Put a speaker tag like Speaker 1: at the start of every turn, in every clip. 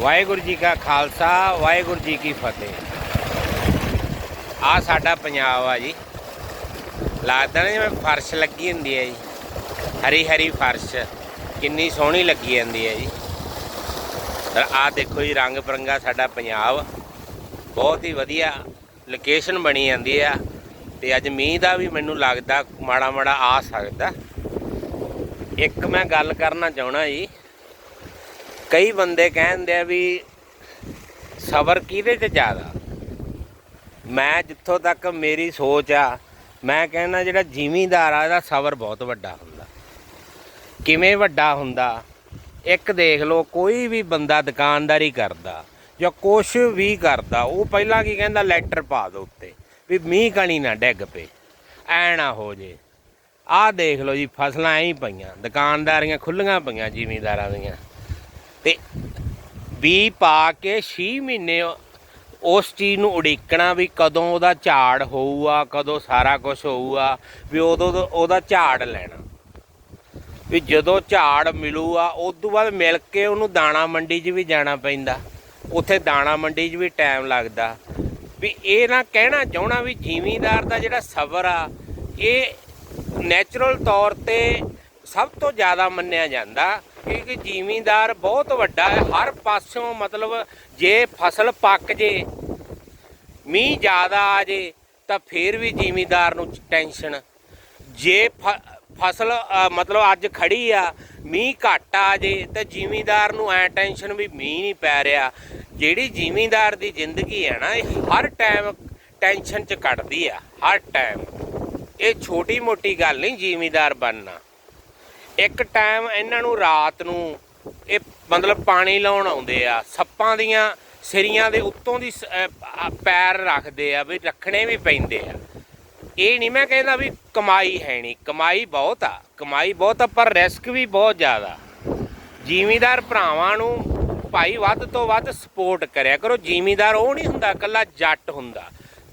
Speaker 1: ਵਾਹਿਗੁਰੂ ਜੀ ਕਾ ਖਾਲਸਾ, ਵਾਹਿਗੁਰੂ ਜੀ ਕੀ ਫਤਿਹ। ਆ ਸਾਡਾ ਪੰਜਾਬ ਆ ਜੀ। ਲੱਗਦਾ ਨਾ ਜਿਵੇਂ ਫਰਸ਼ ਲੱਗੀ ਹੁੰਦੀ ਹੈ ਜੀ। ਹਰੀ ਹਰੀ ਫਰਸ਼, ਕਿੰਨੀ ਸੋਹਣੀ ਲੱਗੀ ਜਾਂਦੀ ਹੈ ਜੀ। ਪਰ ਆ ਦੇਖੋ ਜੀ, ਰੰਗ ਬਰੰਗਾ ਸਾਡਾ ਪੰਜਾਬ। ਬਹੁਤ ਹੀ ਵਧੀਆ ਲੋਕੇਸ਼ਨ ਬਣੀ ਜਾਂਦੀ ਆ। ਤੇ ਅੱਜ ਮੀਂਹ ਦਾ ਵੀ ਮੈਨੂੰ ਲੱਗਦਾ ਮਾੜਾ ਮਾੜਾ ਆ ਸਕਦਾ। ਇੱਕ ਮੈਂ ਗੱਲ ਕਰਨਾ ਚਾਹਣਾ ਜੀ। ਕਈ ਬੰਦੇ ਕਹਿੰਦੇ ਆ ਵੀ ਸਬਰ ਕਿਹਦੇ 'ਚ ਜ਼ਿਆਦਾ? ਮੈਂ ਜਿੱਥੋਂ ਤੱਕ ਮੇਰੀ ਸੋਚ ਆ, ਮੈਂ ਕਹਿੰਦਾ ਜਿਹੜਾ ਜ਼ਿਮੀਂਦਾਰ ਆ, ਇਹਦਾ ਸਬਰ ਬਹੁਤ ਵੱਡਾ ਹੁੰਦਾ। ਕਿਵੇਂ ਵੱਡਾ ਹੁੰਦਾ? ਇੱਕ ਦੇਖ ਲਓ, ਕੋਈ ਵੀ ਬੰਦਾ ਦੁਕਾਨਦਾਰੀ ਕਰਦਾ ਜਾਂ ਕੁਛ ਵੀ ਕਰਦਾ, ਉਹ ਪਹਿਲਾਂ ਕੀ ਕਹਿੰਦਾ, ਲੈਟਰ ਪਾ ਦੋ ਉੱਤੇ, ਵੀ ਮੀਂਹ ਕਣੀ ਨਾ ਡਿੱਗ ਪਏ, ਐ ਨਾ ਹੋ ਜੇ। ਆਹ ਦੇਖ ਲਓ ਜੀ, ਫਸਲਾਂ ਐਂ ਹੀ ਪਈਆਂ, ਦੁਕਾਨਦਾਰੀਆਂ ਖੁੱਲੀਆਂ ਪਈਆਂ ਜ਼ਿਮੀਂਦਾਰਾਂ ਦੀਆਂ। ਤੇ ਵੀ ਪਾ ਕੇ 6 ਮਹੀਨੇ ਉਸ ਚੀਜ਼ ਨੂੰ ਉਡੀਕਣਾ ਵੀ ਕਦੋਂ ਉਹਦਾ ਝਾੜ ਹੋਊਗਾ, ਕਦੋਂ ਸਾਰਾ ਕੁਝ ਹੋਊਗਾ, ਵੀ ਉਦੋਂ ਤੋਂ ਉਹਦਾ ਝਾੜ ਲੈਣਾ। ਵੀ ਜਦੋਂ ਝਾੜ ਮਿਲੂਗਾ, ਉਸ ਤੋਂ ਬਾਅਦ ਮਿਲ ਕੇ ਉਹਨੂੰ ਦਾਣਾ ਮੰਡੀ 'ਚ ਵੀ ਜਾਣਾ ਪੈਂਦਾ। ਉੱਥੇ ਦਾਣਾ ਮੰਡੀ 'ਚ ਵੀ ਟਾਈਮ ਲੱਗਦਾ। ਵੀ ਇਹ ਨਾ ਕਹਿਣਾ ਚਾਹਣਾ ਵੀ ਜ਼ਿਮੀਂਦਾਰ ਦਾ ਜਿਹੜਾ ਸਬਰ ਆ, ਇਹ ਨੈਚੁਰਲ ਤੌਰ ਤੇ ਸਭ ਤੋਂ ਜ਼ਿਆਦਾ ਮੰਨਿਆ ਜਾਂਦਾ। ਕਿਉਂਕਿ ਜ਼ਿਮੀਂਦਾਰ ਬਹੁਤ ਵੱਡਾ ਹੈ, ਹਰ ਪਾਸਿਓਂ ਮਤਲਬ ਜੇ ਫਸਲ ਪੱਕ ਜੇ, ਮੀਂਹ ਜ਼ਿਆਦਾ ਆ ਜੇ, ਤਾਂ ਫੇਰ ਵੀ ਜ਼ਿਮੀਂਦਾਰ ਨੂੰ ਟੈਨਸ਼ਨ। ਜੇ ਫਸਲ ਮਤਲਬ ਅੱਜ ਖੜੀ ਆ, ਮੀਂਹ ਘੱਟ ਆ ਜੇ, ਤਾਂ ਜ਼ਿਮੀਂਦਾਰ ਨੂੰ ਐ ਟੈਨਸ਼ਨ ਵੀ ਮੀਂਹ ਨਹੀਂ ਪੈ ਰਿਹਾ। ਜਿਹੜੀ ਜ਼ਿਮੀਂਦਾਰ ਦੀ ਜ਼ਿੰਦਗੀ ਹੈ ਨਾ, ਇਹ ਹਰ ਟਾਈਮ ਟੈਨਸ਼ਨ ਚ ਕੱਟਦੀ ਆ, ਹਰ ਟਾਈਮ। ਇਹ ਛੋਟੀ ਮੋਟੀ ਗੱਲ ਨਹੀਂ ਜ਼ਿਮੀਂਦਾਰ ਬਣਨਾ। ਇੱਕ ਟਾਈਮ ਇਹਨਾਂ ਨੂੰ ਰਾਤ ਨੂੰ ਇਹ ਮਤਲਬ ਪਾਣੀ ਲਾਉਣ ਆਉਂਦੇ ਆ, ਸੱਪਾਂ ਦੀਆਂ ਸਿਰੀਆਂ ਦੇ ਉੱਤੋਂ ਦੀ ਸ- ਪੈਰ ਰੱਖਦੇ ਆ ਵੀ ਰੱਖਣੇ ਵੀ ਪੈਂਦੇ ਆ। ਇਹ ਨਹੀਂ ਮੈਂ ਕਹਿੰਦਾ ਵੀ ਕਮਾਈ ਹੈ ਨਹੀਂ, ਕਮਾਈ ਬਹੁਤ ਆ, ਕਮਾਈ ਬਹੁਤ ਆ, ਪਰ ਰਿਸਕ ਵੀ ਬਹੁਤ ਜ਼ਿਆਦਾ। ਜ਼ਿਮੀਦਾਰ ਭਰਾਵਾਂ ਨੂੰ ਭਾਈ ਵੱਧ ਤੋਂ ਵੱਧ ਸਪੋਰਟ ਕਰਿਆ ਕਰੋ। ਜ਼ਿਮੀਦਾਰ ਉਹ ਨਹੀਂ ਹੁੰਦਾ ਕੱਲਾ ਜੱਟ ਹੁੰਦਾ।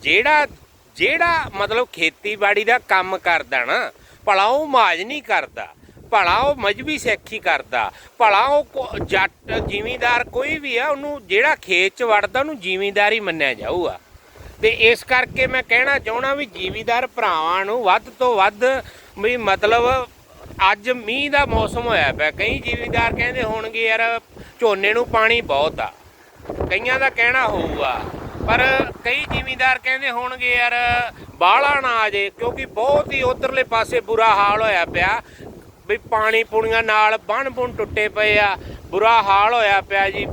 Speaker 1: ਜਿਹੜਾ ਜਿਹੜਾ ਮਤਲਬ ਖੇਤੀਬਾੜੀ ਦਾ ਕੰਮ ਕਰਦਾ ਨਾ, ਭਲਾ ਉਹ ਮਾਜ ਨਹੀਂ ਕਰਦਾ। ਭਲਾ ਉਹ ਮਜਬੀ ਸਿੱਖੀ ਕਰਦਾ, ਭਲਾ ਉਹ ਜੱਟ ਜ਼ਿਮੀਦਾਰ ਕੋਈ ਵੀ ਆ, ਉਹਨੂੰ ਜਿਹੜਾ ਖੇਤ 'ਚ ਵੜਦਾ, ਉਹਨੂੰ ਜ਼ਿਮੀਦਾਰ ਹੀ ਮੰਨਿਆ ਜਾਊਗਾ। ਤੇ ਇਸ ਕਰਕੇ ਮੈਂ ਕਹਿਣਾ ਚਾਹਣਾ ਵੀ ਜ਼ਿਮੀਦਾਰ ਭਰਾਵਾਂ ਨੂੰ ਵੱਧ ਤੋਂ ਵੱਧ ਵੀ ਮਤਲਬ ਅੱਜ ਮੀਂਹ ਦਾ ਮੌਸਮ ਹੋਇਆ ਪਿਆ, ਕਈ ਜ਼ਿਮੀਦਾਰ ਕਹਿੰਦੇ ਹੋਣਗੇ, ਯਾਰ ਝੋਨੇ ਨੂੰ ਪਾਣੀ ਬਹੁਤ ਆ। ਕਈਆਂ ਦਾ ਕਹਿਣਾ ਹੋਊਗਾ, ਪਰ ਕਈ ਜ਼ਿਮੀਦਾਰ ਕਹਿੰਦੇ ਹੋਣਗੇ, ਯਾਰ ਬਾਹਲਾ ਨਾ ਆ ਜੇ, ਕਿਉਂਕਿ ਬਹੁਤ ਹੀ ਉਧਰਲੇ ਪਾਸੇ ਬੁਰਾ ਹਾਲ ਹੋਇਆ ਪਿਆ। ਵੀ ਪਾਣੀ ਪੁਣੀਆਂ ਨਾਲ ਬੰਨ ਬੁਣ ਟੁੱਟੇ ਪਏ ਆ, ਬੁਰਾ ਹਾਲ ਹੋਇਆ ਪਿਆ ਜੀ।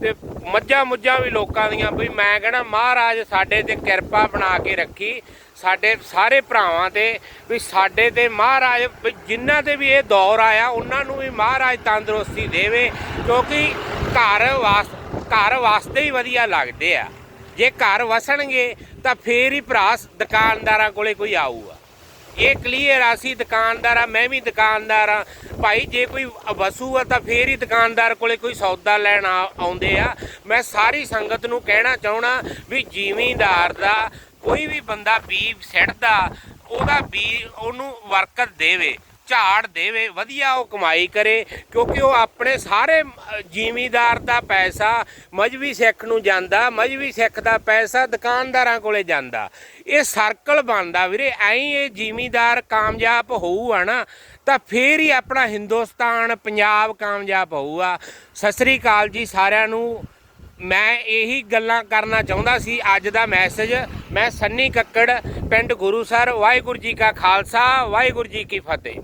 Speaker 1: ਤੇ ਮੱਝਾਂ ਮੁੱਝਾਂ ਵੀ ਲੋਕਾਂ ਦੀਆਂ, ਵੀ ਮੈਂ ਕਹਿੰਦਾ ਮਹਾਰਾਜ ਸਾਡੇ ਤੇ ਕਿਰਪਾ ਬਣਾ ਕੇ ਰੱਖੀ, ਸਾਡੇ ਸਾਰੇ ਭਰਾਵਾਂ ਤੇ, ਵੀ ਸਾਡੇ ਤੇ ਮਹਾਰਾਜ, ਵੀ ਜਿਨ੍ਹਾਂ ਤੇ ਵੀ ਇਹ ਦੌਰ ਆਇਆ, ਉਹਨਾਂ ਨੂੰ ਵੀ ਮਹਾਰਾਜ ਤੰਦਰੁਸਤੀ ਦੇਵੇ, ਕਿਉਂਕਿ ਘਰ ਵਾਸ, ਘਰ ਵਾਸਤੇ ਹੀ ਵਧੀਆ ਲੱਗਦੇ ਆ। ਜੇ ਘਰ ਵਸਣਗੇ, ਤਾਂ ਫੇਰ ਹੀ ਭਰਾ ਦੁਕਾਨਦਾਰਾਂ ਕੋਲੇ ਕੋਈ ਆਊਗਾ। ਇਹ ਕਲੀਅਰ ਆ, ਅਸੀਂ ਦੁਕਾਨਦਾਰ ਆ, ਮੈਂ ਵੀ ਦੁਕਾਨਦਾਰ ਆ। ਭਾਈ, ਜੇ ਕੋਈ ਵਸੂ ਆ ਤਾਂ ਫੇਰ ਹੀ ਦੁਕਾਨਦਾਰ ਕੋਲੇ ਕੋਈ ਸੌਦਾ ਲੈਣ ਆ- ਆਉਂਦੇ ਆ। ਮੈਂ ਸਾਰੀ ਸੰਗਤ ਨੂੰ ਕਹਿਣਾ ਚਾਹਣਾ ਵੀ ਜ਼ਿਮੀਂਦਾਰ ਦਾ ਕੋਈ ਵੀ ਬੰਦਾ ਬੀ ਸਿੱਟਦਾ, ਉਹਦਾ ਬੀ ਉਹਨੂੰ ਵਰਕਤ ਦੇਵੇ। ਝਾੜ ਦੇਵੇ, ਵਧੀਆ ਉਹ ਕਮਾਈ ਕਰੇ, ਕਿਉਂਕਿ ਉਹ ਆਪਣੇ ਸਾਰੇ ਜ਼ਿਮੀਦਾਰ ਦਾ ਪੈਸਾ ਮਜਬੀ ਸਿੱਖ ਨੂੰ ਜਾਂਦਾ, ਮਜਬੀ ਸਿੱਖ ਦਾ ਪੈਸਾ ਦੁਕਾਨਦਾਰਾਂ ਕੋਲੇ ਜਾਂਦਾ। ਇਹ ਸਰਕਲ ਬਣਦਾ ਵੀਰੇ, ਐਂ ਇਹ ਜ਼ਿਮੀਦਾਰ ਕਾਮਯਾਬ ਹੋਊਗਾ ਨਾ, ਤਾਂ ਫੇਰ ਹੀ ਆਪਣਾ ਹਿੰਦੁਸਤਾਨ ਪੰਜਾਬ ਕਾਮਯਾਬ ਹੋਊਗਾ। ਸਤਿ ਸ੍ਰੀ ਅਕਾਲ ਜੀ ਸਾਰਿਆਂ ਨੂੰ। ਮੈਂ ਇਹੀ ਗੱਲਾਂ ਕਰਨਾ ਚਾਹੁੰਦਾ ਸੀ, ਅੱਜ ਦਾ ਮੈਸੇਜ ਮੈਂ ਸੰਨੀ ਕੱਕੜ, ਪਿੰਡ ਗੁਰੂਸਰ ਵਾਹਿਗੁਰੂ ਜੀ ਕਾ ਖਾਲਸਾ, ਵਾਹਿਗੁਰੂ ਜੀ ਕੀ ਫਤਿਹ।